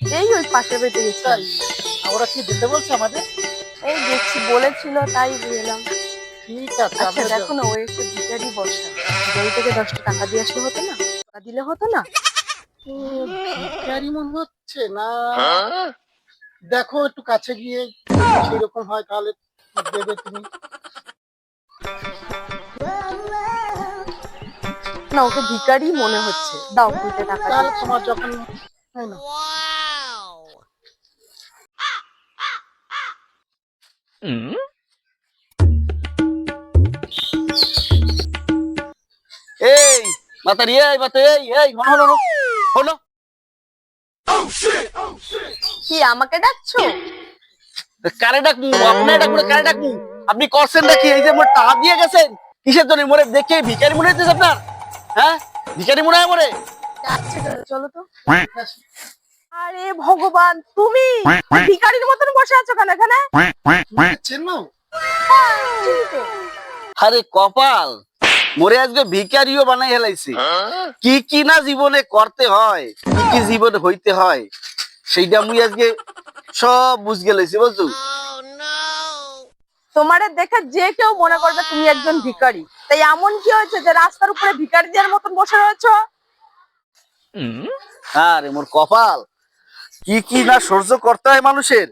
পাশের বাড়িতে গেছিলাম তাই ওরা কি দিতে বলছে আমাদের? এই দেখছি বলেছিল তাই এলাম। ঠিক আছে আচ্ছা দেখো না ও একটু ভিখারি বসা বাড়ি থেকে দশটা টাকা দিয়ে আসলে হতো না টাকা দিলে হতো না? ও, ভিখারি মনে হচ্ছে না। দেখো একটু কাছে গিয়ে সেরকম হয় তাহলে দেবে তুমি। না ওকে ভিখারি মনে হচ্ছে দাও দুইটা টাকা তাহলে তোমার যখন হয় না এই মাতারি এই মাতা এই এই হলো হলো হলো কি আমাকে ডাকছো? কারে ডাকমু আপনি ডাকবো না, কারে ডাকমু আপনি করছেন নাকি? এই যে মোর টাকা দিয়ে গেছেন। কিসের জন্য? মোরে দেখে ভিখারি মনে হচ্ছে আপনার। হ্যাঁ? ভিখারি মনে হয় মোরে। চলো তো। আরে ভগবান তুমি ভিখারির মতন বসে আছো কেন এখানে? চেনো? আরে কপাল মোরে আজকে ভিখারিও বানাই হেলাইছে। কি কি না জীবনে করতে হয় কি কি জীবনে হইতে হয় সেইটা মুই আজকে সব বুঝ গেলেছি বুঝছ? তোমারে দেখে যে কেউ মনে করবে তুমি একজন ভিখারি। তাই এমন কি হয়েছে যে রাস্তার উপরে ভিখারিদের মতন বসে রয়েছো? আরে মোর কপাল কি কি না সহ্য করতে হয় মানুষের?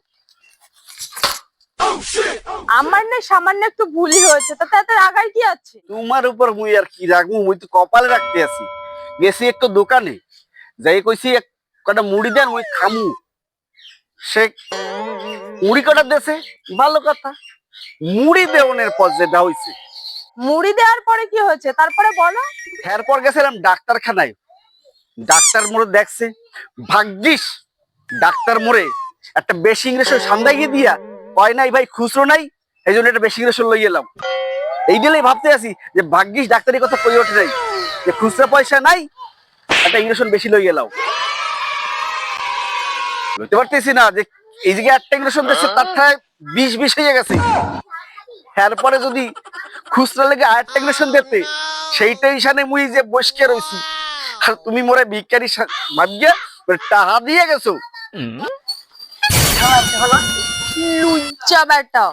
আমার না সামান্য একটু ভুলই হয়েছে তাতে এত রাগার কি আছে? তোমার উপর মুই আর কি রাখব মুই তো কপালে রাখতে আছি। গেছি একটু দোকানে যাই কইছি এক কটা মুড়ি দেন মুই খামু। সে মুড়ি কটা দেছে? ভালো কথা। মুড়ি দেওনের পর যেটা হইছে। মুড়ি দেওয়ার পরে কি হয়েছে? তারপরে বলো। এরপর গেছিলাম ডাক্তারখানায়। ডাক্তার মোড়ে দেখছে ভাগ্যিস ডাক্তার মোড়ে একটা বেশি ইংরেজ সান্দাই গিয়ে দিয়া কয় নাই ভাই, খুচরো নাই এই জন্য একটা বেশি ইংরেজ লই এলাম। এই দিলেই ভাবতে আছি যে ভাগ্যিস ডাক্তারের কথা কই ওঠে নাই, যে খুচরা পয়সা নাই, একটা ইংরেজ বেশি লই এলাম। বুঝতে পারতেছি না যে এই জায়গায় একটা ইংরেজ দিচ্ছে তার ঠায় বিষ বিষ হয়ে গেছে। এরপরে যদি খুচরা লেগে আরেকটা ইংরেজ দেখতে সেইটাই সানে মুই যে বসকে রইছি। আর তুমি মোরে ভিক্ষারি ভাবিয়া টাকা দিয়ে গেছো। লুচ্চা বেটা